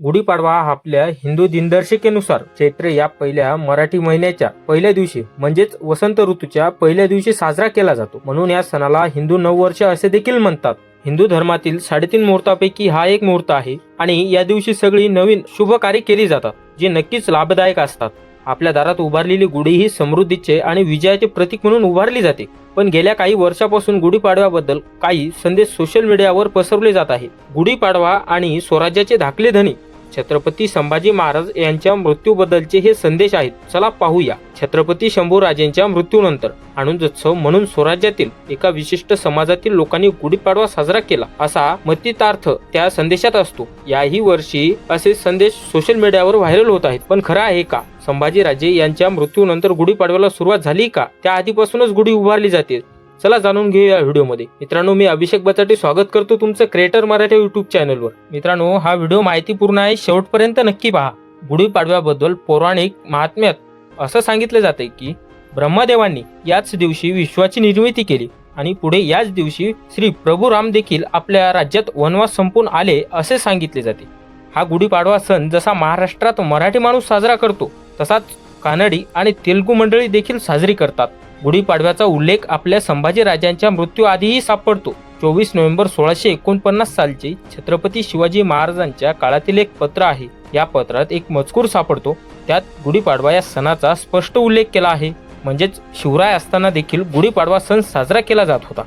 गुढीपाडवा हा आपल्या हिंदू दिनदर्शिकेनुसार चैत्र या पहिल्या मराठी महिन्याच्या पहिल्या दिवशी म्हणजेच वसंत ऋतूच्या पहिल्या दिवशी साजरा केला जातो. म्हणून या सणाला हिंदू नववर्ष असे देखील म्हणतात. हिंदू धर्मातील साडेतीन मुहूर्तापैकी हा एक मुहूर्त आहे आणि या दिवशी सगळी नवीन शुभ कार्य केली जातात जे नक्कीच लाभदायक असतात. आपल्या दारात उभारलेली गुढी ही समृद्धीचे आणि विजयाचे प्रतीक म्हणून उभारली जाते. पण गेल्या काही वर्षापासून गुढीपाडव्याबद्दल काही संदेश सोशल मीडियावर पसरवले जात आहे गुढीपाडवा आणि स्वराज्याचे धाकले धनी छत्रपती संभाजी महाराज यांच्या मृत्यूबद्दलचे हे संदेश आहेत. चला पाहूया. छत्रपती शंभूराजेंच्या मृत्यूनंतर आनंदोत्सव म्हणून स्वराज्यातील एका विशिष्ट समाजातील लोकांनी गुढीपाडवा साजरा केला. असा मतितार्थ त्या संदेशात असतो. याही वर्षी असे संदेश सोशल मीडियावर व्हायरल होत आहेत. पण खरं आहे का? संभाजीराजे यांच्या मृत्यूनंतर गुढीपाडव्याला सुरुवात झाली का? त्या आधीपासूनच गुढी उभारली जाते. चला जाणून घेऊया या व्हिडिओमध्ये. मित्रांनो मी अभिषेक बचाटे स्वागत करतो तुमचं क्रिएटर मराठी युट्यूब चॅनलवर मित्रांनो हा व्हिडिओ माहितीपूर्ण आहे शेवटपर्यंत नक्की पहा. गुढीपाडव्याबद्दल पौराणिक महात्म्यात असं सांगितलं जाते की ब्रह्मदेवांनी याच दिवशी विश्वाची निर्मिती केली आणि पुढे याच दिवशी श्री प्रभू राम देखील आपल्या राज्यात वनवास संपून आले असे सांगितले जाते. हा गुढीपाडवा सण जसा महाराष्ट्रात मराठी माणूस साजरा करतो तसाच कानडी आणि तेलुगू मंडळी देखील साजरी करतात. गुढीपाडव्याचा उल्लेख आपल्या संभाजीराजांच्या मृत्यूआधीही सापडतो. चोवीस नोव्हेंबर सोळाशे एकोणपन्नास सालचे छत्रपती शिवाजी महाराजांच्या काळातील एक पत्र आहे. या पत्रात एक मजकूर सापडतो. त्यात गुढीपाडवा या सणाचा स्पष्ट उल्लेख केला आहे. म्हणजेच शिवराय असताना देखील गुढीपाडवा सण साजरा केला जात होता.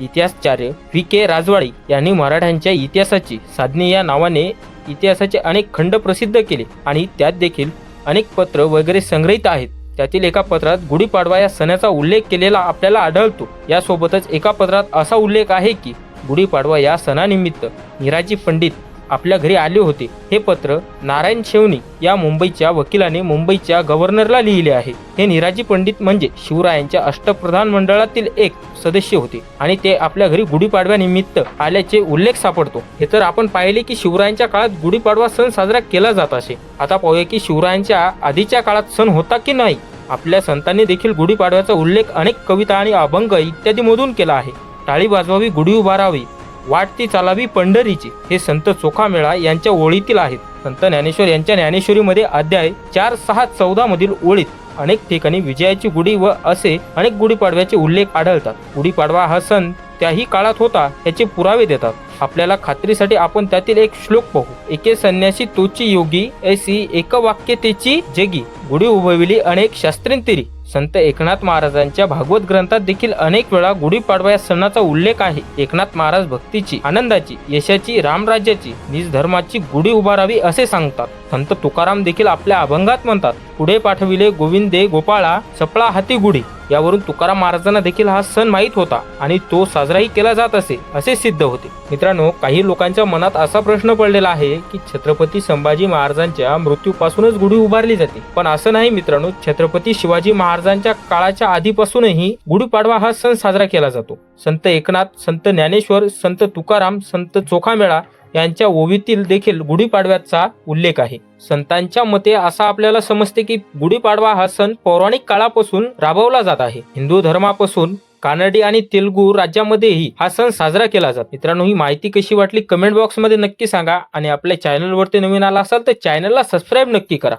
इतिहासचार्य व्ही. के. राजवाडी यांनी मराठ्यांच्या इतिहासाची साधने या नावाने इतिहासाचे अनेक खंड प्रसिद्ध केले आणि त्यात देखील अनेक पत्र वगैरे संग्रहित आहेत. त्यातील एका पत्रात गुढीपाडवा या सणाचा उल्लेख केलेला आपल्याला आढळतो. यासोबतच एका पत्रात असा उल्लेख आहे की गुढीपाडवा या सणानिमित्त निराजी पंडित आपल्या घरी आले होते. हे पत्र नारायण शेवनी या मुंबईच्या वकिलाने मुंबईच्या गव्हर्नरला लिहिले आहे. हे निराजी पंडित म्हणजे शिवरायांच्या अष्टप्रधान मंडळातील एक सदस्य होते आणि ते आपल्या घरी गुढीपाडव्यानिमित्त आल्याचे उल्लेख सापडतो. हे तर आपण पाहिले की शिवरायांच्या काळात गुढीपाडवा सण साजरा केला जात असे. आता पाहूया की शिवरायांच्या आधीच्या काळात सण होता की नाही? आपल्या संतांनी देखील गुढीपाडव्याचा उल्लेख अनेक कविता आणि अभंग इत्यादी मधून केला आहे. टाळी वाजवावी गुढी उभारावी वाटती चालावी पंढरीची. हे संत चोखामेळा यांच्या ओळीतील आहेत. संत ज्ञानेश्वर यांच्या ज्ञानेश्वरीमध्ये अध्याय चार सहा चौदा मधील ओळीत अनेक ठिकाणी विजयाची गुढी व असे अनेक गुढीपाडव्याचे उल्लेख आढळतात. गुढीपाडवा हा सण त्याही काळात होता याचे पुरावे देतात. आपल्याला खात्रीसाठी आपण त्यातील एक श्लोक पाहू. एके संन्यासी तोची योगी ऐसी एक वाक्यतेची जगी. गुढी उभविली अनेक शास्त्रींतिरी. संत एकनाथ महाराजांच्या भागवत ग्रंथात देखील अनेक वेळा गुढीपाडवा या सणाचा उल्लेख आहे. एकनाथ महाराज भक्तीची आनंदाची यशाची रामराज्याची निज धर्माची गुढी उभारावी असे सांगतात. संत तुकाराम देखील आपल्या अभंगात म्हणतात पुढे पाठविले गोविंदे गोपाळा सपळा हाती गुढी. यावरून तुकाराम महाराजांना देखील हा सण माहीत होता आणि तो साजराही केला जात असे असे सिद्ध होते. मित्रांनो काही लोकांच्या मनात असा प्रश्न पडलेला आहे की छत्रपती संभाजी महाराजांच्या मृत्यूपासूनच गुढी उभारली जाते. पण असं नाही मित्रांनो छत्रपती शिवाजी महाराजांच्या काळाच्या आधीपासूनही गुढीपाडवा हा सण साजरा केला जातो. संत एकनाथ संत ज्ञानेश्वर संत तुकाराम संत चोखामेळा यांच्या ओवीतील देखील गुढीपाडव्याचा उल्लेख आहे. संतांच्या मते असा आपल्याला समजते की गुढीपाडवा हा सण पौराणिक काळापासून राबवला जात आहे. हिंदू धर्मापासून कानडी आणि तेलुगू राज्यामध्येही हा सण साजरा केला जातो. मित्रांनो ही माहिती कशी वाटली? कमेंट बॉक्समध्ये नक्की सांगा आणि आपल्या चॅनलवरती नवीन आला असाल तर चॅनलला सबस्क्राईब नक्की करा.